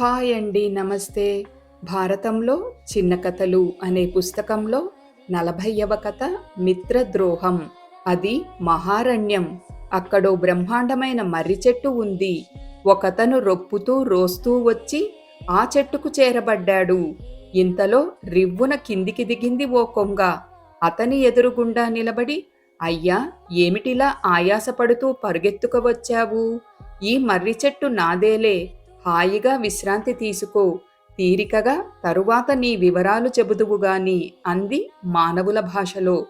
Hi అండి నమస్తే. భారతంలో చిన్న కథలు అనే పుస్తకంలో నలభైవ కథ మిత్రద్రోహం అది మహారణ్యం. అక్కడో బ్రహ్మాండమైన మర్రి చెట్టు ఉంది. ఒకతను రొప్పుతూ రోస్తూ వచ్చి ఆ చెట్టుకు చేరబడ్డాడు. ఇంతలో రివ్వున కిందికి దిగింది ఓ కొంగ. అతని ఎదురుగుండా నిలబడి అయ్యా ఏమిటిలా ఆయాసపడుతూ పరుగెత్తుకు వచ్చావు? ఈ మర్రి చెట్టు నాదేలే. హాయిగా విశ్రాంతి తీసుకో. తీరికగా తరువాత నీ వివరాలు చెబుదువుగాని అంది మానవుల భాషలో.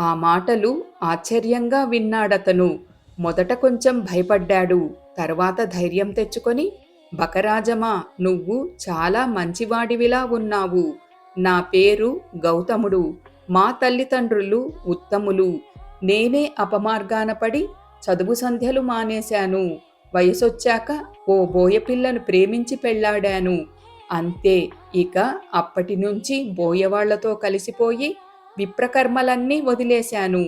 ఆ మాటలు ఆశ్చర్యంగా విన్నాడతను. మొదట కొంచెం భయపడ్డాడు. తర్వాత ధైర్యం తెచ్చుకొని బకరాజమా నువ్వు చాలా మంచివాడివిలా ఉన్నావు. నా పేరు గౌతముడు. మా తల్లిదండ్రులు ఉత్తములు. నేనే అపమార్గాన పడి చదువు సంధ్యలు మానేశాను. వయసొచ్చాక ఓ బోయపిల్లను ప్రేమించి పెళ్ళాడాను. అంతే ఇక అప్పటి నుంచి బోయవాళ్ళతో కలిసిపోయి విప్రకర్మలన్నీ వదిలేశాను.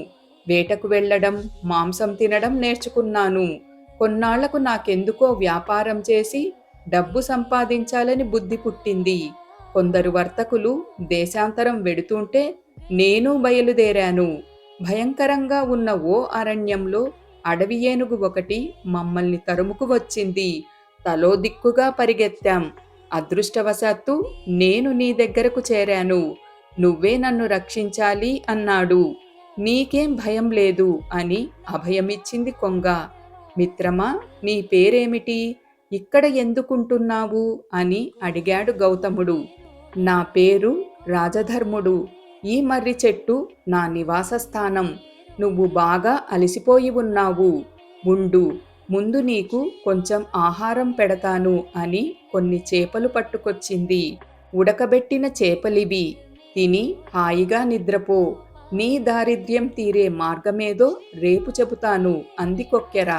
వేటకు వెళ్ళడం మాంసం తినడం నేర్చుకున్నాను. కొన్నాళ్ళకు నాకెందుకో వ్యాపారం చేసి డబ్బు సంపాదించాలని బుద్ధి పుట్టింది. కొందరు వర్తకులు దేశాంతరం వెడుతుంటే నేను బయలుదేరాను. భయంకరంగా ఉన్న ఓ అరణ్యంలో అడవి ఏనుగు ఒకటి మమ్మల్ని తరుముకు వచ్చింది. తలో దిక్కుగా పరిగెత్తాం. అదృష్టవశాత్తు నేను నీ దగ్గరకు చేరాను. నువ్వే నన్ను రక్షించాలి అన్నాడు. నీకేం భయం లేదు అని అభయమిచ్చింది కొంగ. మిత్రమా నీ పేరేమిటి? ఇక్కడ ఎందుకుంటున్నావు? అని అడిగాడు గౌతముడు. నా పేరు రాజధర్ముడు. ఈ మర్రి చెట్టు నా నివాస స్థానం నువ్వు బాగా అలసిపోయి ఉన్నావు. ఉండు ముందు నీకు కొంచెం ఆహారం పెడతాను అని కొన్ని చేపలు పట్టుకొచ్చింది. ఉడకబెట్టిన చేపలివి. తిని హాయిగా నిద్రపో. నీ దారిద్ర్యం తీరే మార్గమేదో రేపు చెబుతాను అంది కొక్కెర.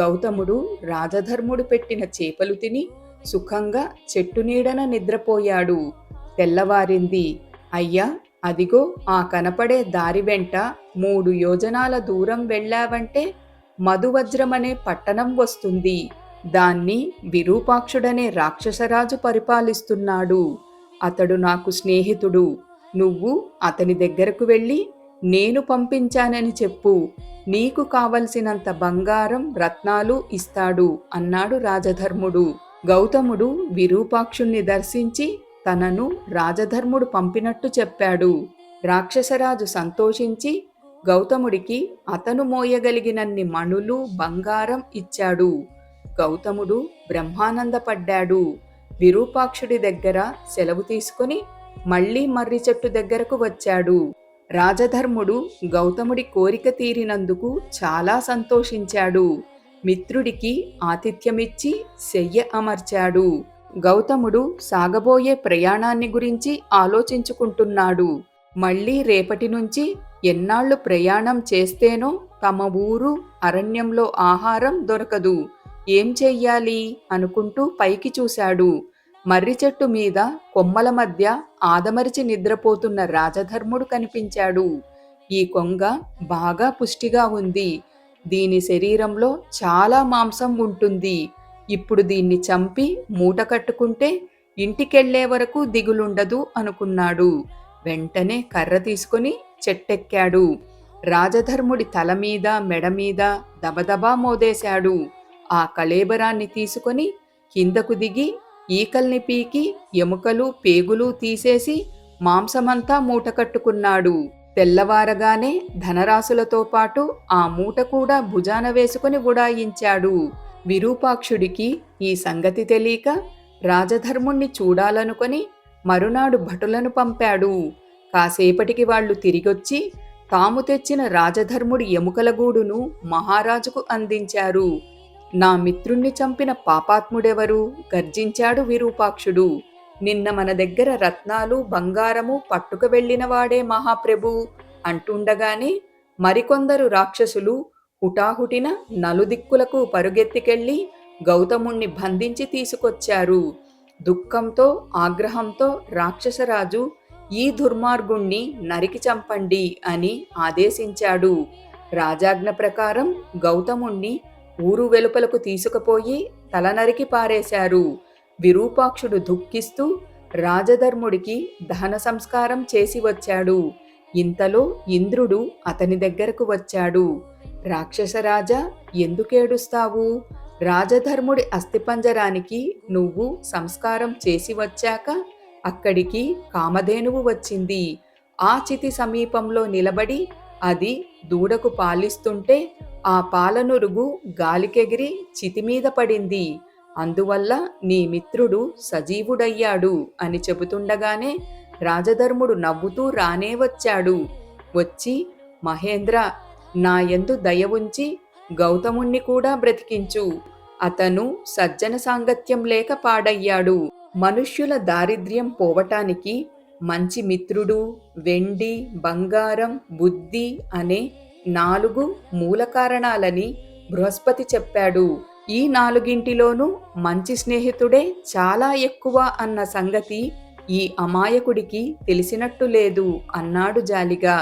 గౌతముడు రాజధర్ముడు పెట్టిన చేపలు తిని సుఖంగా చెట్టు నీడన నిద్రపోయాడు. తెల్లవారింది. అయ్యా అదిగో ఆ కనపడే దారి వెంట మూడు యోజనాల దూరం వెళ్ళావంటే మధువజ్రమనే పట్టణం వస్తుంది. దాన్ని విరూపాక్షుడనే రాక్షసరాజు పరిపాలిస్తున్నాడు. అతడు నాకు స్నేహితుడు. నువ్వు అతని దగ్గరకు వెళ్ళి నేను పంపించానని చెప్పు. నీకు కావలసినంత బంగారం రత్నాలు ఇస్తాడు అన్నాడు రాజధర్ముడు. గౌతముడు విరూపాక్షుణ్ణి దర్శించి తనను రాజధర్ముడు పంపినట్టు చెప్పాడు. రాక్షసరాజు సంతోషించి గౌతముడికి అతను మోయగలిగినన్ని మణులు బంగారం ఇచ్చాడు. గౌతముడు బ్రహ్మానందపడ్డాడు. విరూపాక్షుడి దగ్గర సెలవు తీసుకుని మళ్ళీ మర్రి చెట్టు దగ్గరకు వచ్చాడు. రాజధర్ముడు గౌతముడి కోరిక తీరినందుకు చాలా సంతోషించాడు. మిత్రుడికి ఆతిథ్యమిచ్చి శయ్య అమర్చాడు. గౌతముడు సాగబోయే ప్రయాణాన్ని గురించి ఆలోచించుకుంటున్నాడు. మళ్ళీ రేపటి నుంచి ఎన్నాళ్ళు ప్రయాణం చేస్తేనో తమ ఊరు అరణ్యంలో ఆహారం దొరకదు. ఏం చెయ్యాలి? అనుకుంటూ పైకి చూశాడు. మర్రి చెట్టు మీద కొమ్మల మధ్య ఆదమరిచి నిద్రపోతున్న రాజధర్ముడు కనిపించాడు. ఈ కొంగ బాగా పుష్టిగా ఉంది. దీని శరీరంలో చాలా మాంసం ఉంటుంది. ఇప్పుడు దీన్ని చంపి మూట కట్టుకుంటే ఇంటికెళ్ళే వరకు దిగులుండదు అనుకున్నాడు. వెంటనే కర్ర తీసుకుని చెట్టెక్కాడు. రాజధర్ముడి తల మీద మెడ మీద దబదబా మోదేశాడు. ఆ కళేబరాన్ని తీసుకొని కిందకు దిగి ఈకల్ని పీకి ఎముకలు పేగులు తీసేసి మాంసమంతా మూట కట్టుకున్నాడు. తెల్లవారగానే ధనరాశులతో పాటు ఆ మూట కూడా భుజాన వేసుకుని ఉడాయించాడు. విరూపాక్షుడికి ఈ సంగతి తెలియక రాజధర్ముణ్ణి చూడాలనుకొని మరునాడు భటులను పంపాడు. కాసేపటికి వాళ్ళు తిరిగొచ్చి తాము తెచ్చిన రాజధర్ముడి ఎముకల గూడును మహారాజుకు అందించారు. నా మిత్రుణ్ణి చంపిన పాపాత్ముడెవరు? గర్జించాడు విరూపాక్షుడు. నిన్న మన దగ్గర రత్నాలు బంగారము పట్టుకు వెళ్ళినవాడే మహాప్రభు అంటుండగానే మరికొందరు రాక్షసులు హుటాహుటిన నలుదిక్కులకు పరుగెత్తికెళ్ళి గౌతముణ్ణి బంధించి తీసుకొచ్చారు. దుఃఖంతో ఆగ్రహంతో రాక్షసరాజు ఈ దుర్మార్గుణ్ణి నరికి చంపండి అని ఆదేశించాడు. రాజాజ్ఞ ప్రకారం గౌతముణ్ణి ఊరు వెలుపలకు తీసుకుపోయి తల నరికి పారేశారు. విరూపాక్షుడు దుఃఖిస్తూ రాజధర్ముడికి దహన సంస్కారం చేసి వచ్చాడు. ఇంతలో ఇంద్రుడు అతని దగ్గరకు వచ్చాడు. రాక్షసరాజా ఎందుకేడుస్తావు రాజధర్ముడి అస్థిపంజరానికి నువ్వు సంస్కారం చేసి వచ్చాక అక్కడికి కామధేనువు వచ్చింది. ఆ చితి సమీపంలో నిలబడి అది దూడకు పాలిస్తుంటే ఆ పాలనురుగు గాలికెగిరి చితి మీద పడింది. అందువల్ల నీ మిత్రుడు సజీవుడయ్యాడు అని చెబుతుండగానే రాజధర్ముడు నవ్వుతూ రానే వచ్చాడు. వచ్చి మహేంద్ర నా యందు దయ ఉంచి గౌతముణ్ణి కూడా బ్రతికించు. అతను సజ్జన సాంగత్యం లేక పాడయ్యాడు. మనుష్యుల దారిద్ర్యం పోవటానికి మంచి మిత్రుడు వెండి బంగారం బుద్ధి అనే నాలుగు మూల కారణాలని బృహస్పతి చెప్పాడు. ఈ నాలుగింటిలోనూ మంచి స్నేహితుడే చాలా ఎక్కువ అన్న సంగతి ఈ అమాయకుడికి తెలిసినట్టు లేదు అన్నాడు జాలిగా.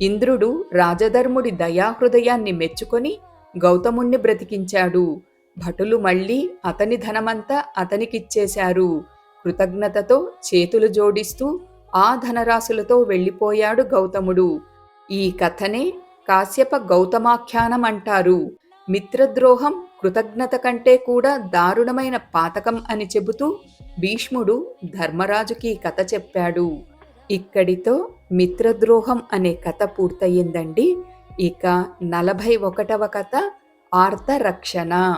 ఇంద్రుడు రాజధర్ముడి దయాహృదయాన్ని మెచ్చుకొని గౌతముణ్ణి బ్రతికించాడు. భటులు మళ్ళీ అతని ధనమంతా అతనికిచ్చేశారు. కృతజ్ఞతతో చేతులు జోడిస్తూ ఆ ధనరాశులతో వెళ్ళిపోయాడు గౌతముడు. ఈ కథనే కాశ్యప గౌతమాఖ్యానం అంటారు. మిత్రద్రోహం కృతజ్ఞత కంటే కూడా దారుణమైన పాతకం అని చెబుతూ భీష్ముడు ధర్మరాజుకి కథ చెప్పాడు. ఇక్కడితో మిత్రద్రోహం అనే కథ పూర్తయిందండి ఇక నలభై ఒకటవ కథ ఆర్తరక్షణ.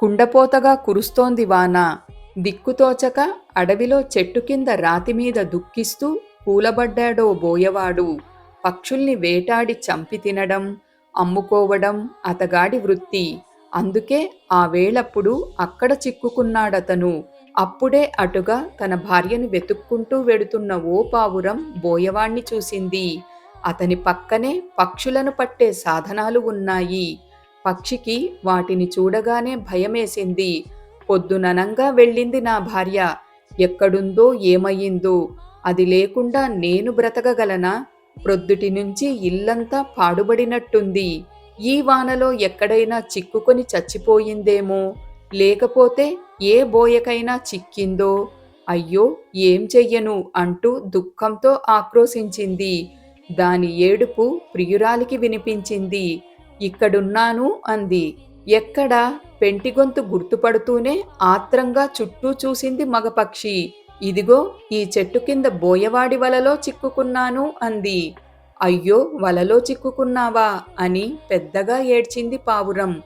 కుండపోతగా కురుస్తోంది వాన. దిక్కుతోచక అడవిలో చెట్టు కింద రాతి మీద దుఃఖిస్తూ కూలబడ్డాడో బోయవాడు. పక్షుల్ని వేటాడి చంపి తినడం అమ్ముకోవడం అతగాడి వృత్తి. అందుకే ఆ వేళప్పుడు అక్కడ చిక్కుకున్నాడతను. అప్పుడే అటుగా తన భార్యను వెతుక్కుంటూ వెడుతున్న ఓ పావురం బోయవాణ్ణి చూసింది. అతని పక్కనే పక్షులను పట్టే సాధనాలు ఉన్నాయి. పక్షికి వాటిని చూడగానే భయమేసింది. పొద్దుననంగా వెళ్ళింది నా భార్య. ఎక్కడుందో ఏమయ్యిందో. అది లేకుండా నేను బ్రతకగలనా? ప్రొద్దుటి నుంచి ఇల్లంతా పాడుబడినట్టుంది. ఈ వానలో ఎక్కడైనా చిక్కుకొని చచ్చిపోయిందేమో? లేకపోతే ఏ బోయకైనా చిక్కిందో? అయ్యో ఏం చెయ్యను? అంటూ దుఃఖంతో ఆక్రోశించింది. దాని ఏడుపు ప్రియురాలికి వినిపించింది. ఇక్కడున్నాను అంది. ఎక్కడ? పెంటిగొంతు గుర్తుపడుతూనే ఆత్రంగా చుట్టూ చూసింది మగపక్షి. ఇదిగో ఈ చెట్టు కింద బోయవాడి వలలో చిక్కుకున్నాను అంది. అయ్యో వలలో చిక్కుకున్నావా? అని పెద్దగా ఏడ్చింది పావురం.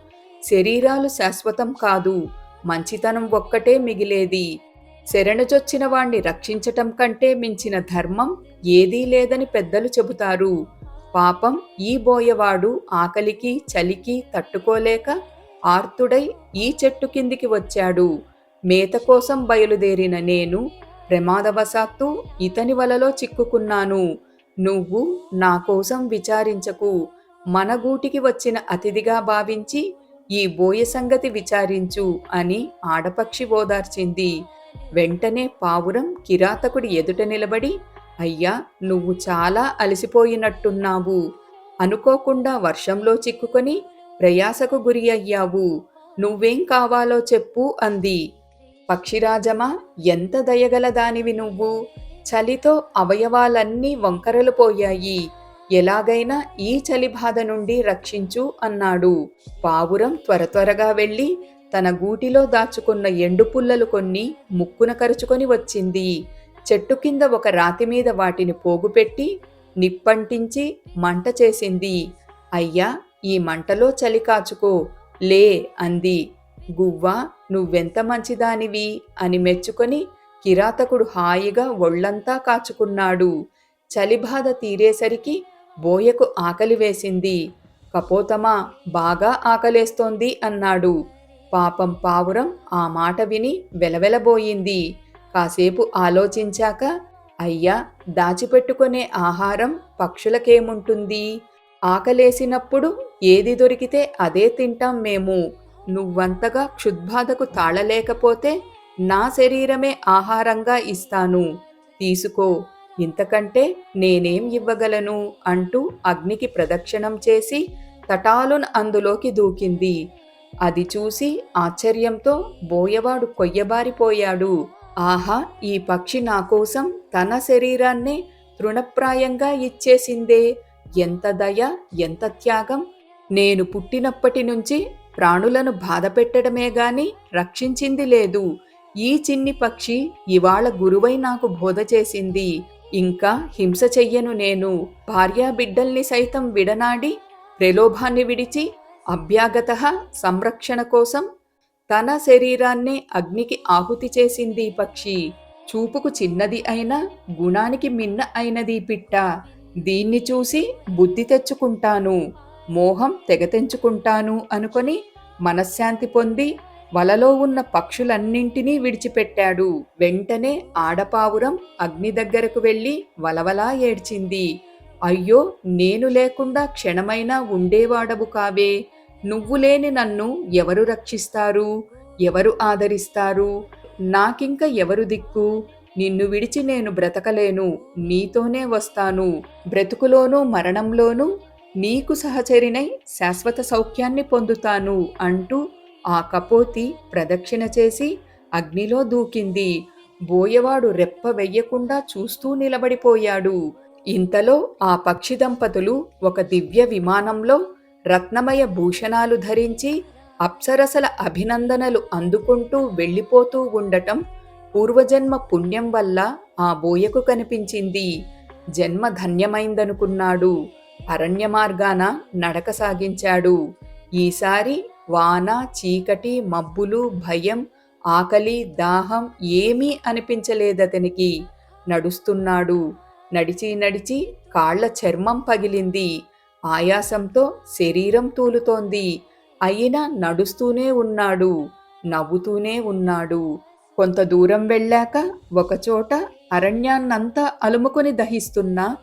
శరీరాలు శాశ్వతం కాదు. మంచితనం ఒక్కటే మిగిలేది. శరణజొచ్చిన వాణ్ణి రక్షించటం కంటే మించిన ధర్మం ఏదీ లేదని పెద్దలు చెబుతారు. పాపం ఈ బోయవాడు ఆకలికి చలికి తట్టుకోలేక ఆర్తుడై ఈ చెట్టు కిందికి వచ్చాడు. మేత కోసం బయలుదేరిన నేను ప్రమాదవశాత్తు ఇతని వలలో చిక్కుకున్నాను. నువ్వు నా కోసం విచారించకు. మన గూటికి వచ్చిన అతిథిగా భావించి ఈ బోయ సంగతి విచారించు అని ఆడపక్షి ఓదార్చింది. వెంటనే పావురం కిరాతకుడి ఎదుట నిలబడి అయ్యా నువ్వు చాలా అలసిపోయినట్టున్నావు. అనుకోకుండా వర్షంలో చిక్కుకొని ప్రయాసకు గురి అయ్యావు. నువ్వేం కావాలో చెప్పు అంది. పక్షిరాజమా ఎంత దయగల దానివి నువ్వు? చలితో అవయవాలన్నీ వంకరలు పోయాయి. ఎలాగైనా ఈ చలి బాధ నుండి రక్షించు అన్నాడు. పావురం త్వర త్వరగా వెళ్ళి తన గూటిలో దాచుకున్న ఎండు పుల్లలు కొన్ని ముక్కున కరుచుకొని వచ్చింది. చెట్టు కింద ఒక రాతి మీద వాటిని పోగుపెట్టి నిప్పంటించి మంట చేసింది. అయ్యా ఈ మంటలో చలి కాచుకో. లే అంది. గువ్వ నువ్వెంత మంచిదానివి అని మెచ్చుకొని కిరాతకుడు హాయిగా ఒళ్ళంతా కాచుకున్నాడు. చలిబాధ తీరేసరికి బోయకు ఆకలి వేసింది. కపోతమా బాగా ఆకలేస్తోంది అన్నాడు. పాపం పావురం ఆ మాట విని వెలవెలబోయింది. కాసేపు ఆలోచించాక అయ్యా దాచిపెట్టుకునే ఆహారం పక్షులకేముంటుంది? ఆకలేసినప్పుడు ఏది దొరికితే అదే తింటాం మేము. నువ్వంతగా క్షుద్బాధకు తాళలేకపోతే నా శరీరమే ఆహారంగా ఇస్తాను. తీసుకో ఇంతకంటే నేనేం ఇవ్వగలను? అంటూ అగ్నికి ప్రదక్షిణం చేసి తటాలున్ అందులోకి దూకింది. అది చూసి ఆశ్చర్యంతో బోయవాడు కొయ్యబారిపోయాడు. ఆహా ఈ పక్షి నా కోసం తన శరీరాన్నే తృణప్రాయంగా ఇచ్చేసిందే. ఎంత దయ ఎంత త్యాగం. నేను పుట్టినప్పటి నుంచి ప్రాణులను బాధపెట్టడమే గాని రక్షించింది లేదు. ఈ చిన్ని పక్షి ఇవాళ గురువై నాకు బోధ చేసింది ఇంకా హింస చెయ్యను నేను. భార్యా బిడ్డల్ని సైతం విడనాడి ప్రలోభాన్ని విడిచి అభ్యాగత సంరక్షణ కోసం తన శరీరాన్నే అగ్నికి ఆహుతి చేసింది పక్షి. చూపుకు చిన్నది అయినా గుణానికి మిన్న అయినది పిట్ట. దీన్ని చూసి బుద్ధి తెచ్చుకుంటాను. మోహం తెగ తెంచుకుంటాను అనుకొని మనశ్శాంతి పొంది వలలో ఉన్న పక్షులన్నింటినీ విడిచిపెట్టాడు. వెంటనే ఆడపావురం అగ్ని దగ్గరకు వెళ్ళి వలవలా ఏడ్చింది. అయ్యో నేను లేకుండా క్షణమైనా ఉండేవాడవు కావే. నువ్వు లేని నన్ను ఎవరు రక్షిస్తారు? ఎవరు ఆదరిస్తారు? నాకింక ఎవరు దిక్కు? నిన్ను విడిచి నేను బ్రతకలేను. నీతోనే వస్తాను. బ్రతుకులోనూ మరణంలోనూ నీకు సహచరినై శాశ్వత సౌఖ్యాన్ని పొందుతాను అంటూ ఆ కపోతి ప్రదక్షిణ చేసి అగ్నిలో దూకింది. బోయవాడు రెప్ప వెయ్యకుండా చూస్తూ నిలబడిపోయాడు. ఇంతలో ఆ పక్షి దంపతులు ఒక దివ్య విమానంలో రత్నమయ భూషణాలు ధరించి అప్సరసల అభినందనలు అందుకుంటూ వెళ్ళిపోతూ ఉండటం పూర్వజన్మ పుణ్యం వల్ల ఆ బోయకు కనిపించింది. జన్మ ధన్యమైందనుకున్నాడు. అరణ్య మార్గాన నడక సాగించాడు. ఈసారి వాన చీకటి మబ్బులు భయం ఆకలి దాహం ఏమీ అనిపించలేదతనికి. నడుస్తున్నాడు. నడిచి నడిచి కాళ్ళ చర్మం పగిలింది. ఆయాసంతో శరీరం తూలుతోంది. అయినా నడుస్తూనే ఉన్నాడు. నవ్వుతూనే ఉన్నాడు. కొంత దూరం వెళ్ళాక ఒకచోట అరణ్యాన్నంతా అలుముకొని దహిస్తున్న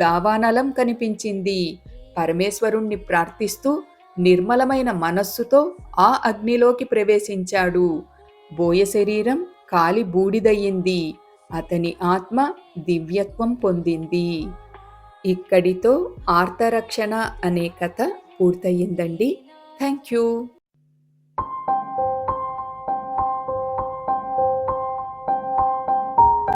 దావానలం కనిపించింది. పరమేశ్వరుణ్ణి ప్రార్థిస్తూ నిర్మలమైన మనస్సుతో ఆ అగ్నిలోకి ప్రవేశించాడు. బోయ శరీరం కాలి బూడిదయ్యింది. అతని ఆత్మ దివ్యత్వం పొందింది. ఇక్కడితో ఆర్తరక్షణ అనే కథ పూర్తయిందండి థ్యాంక్ యూ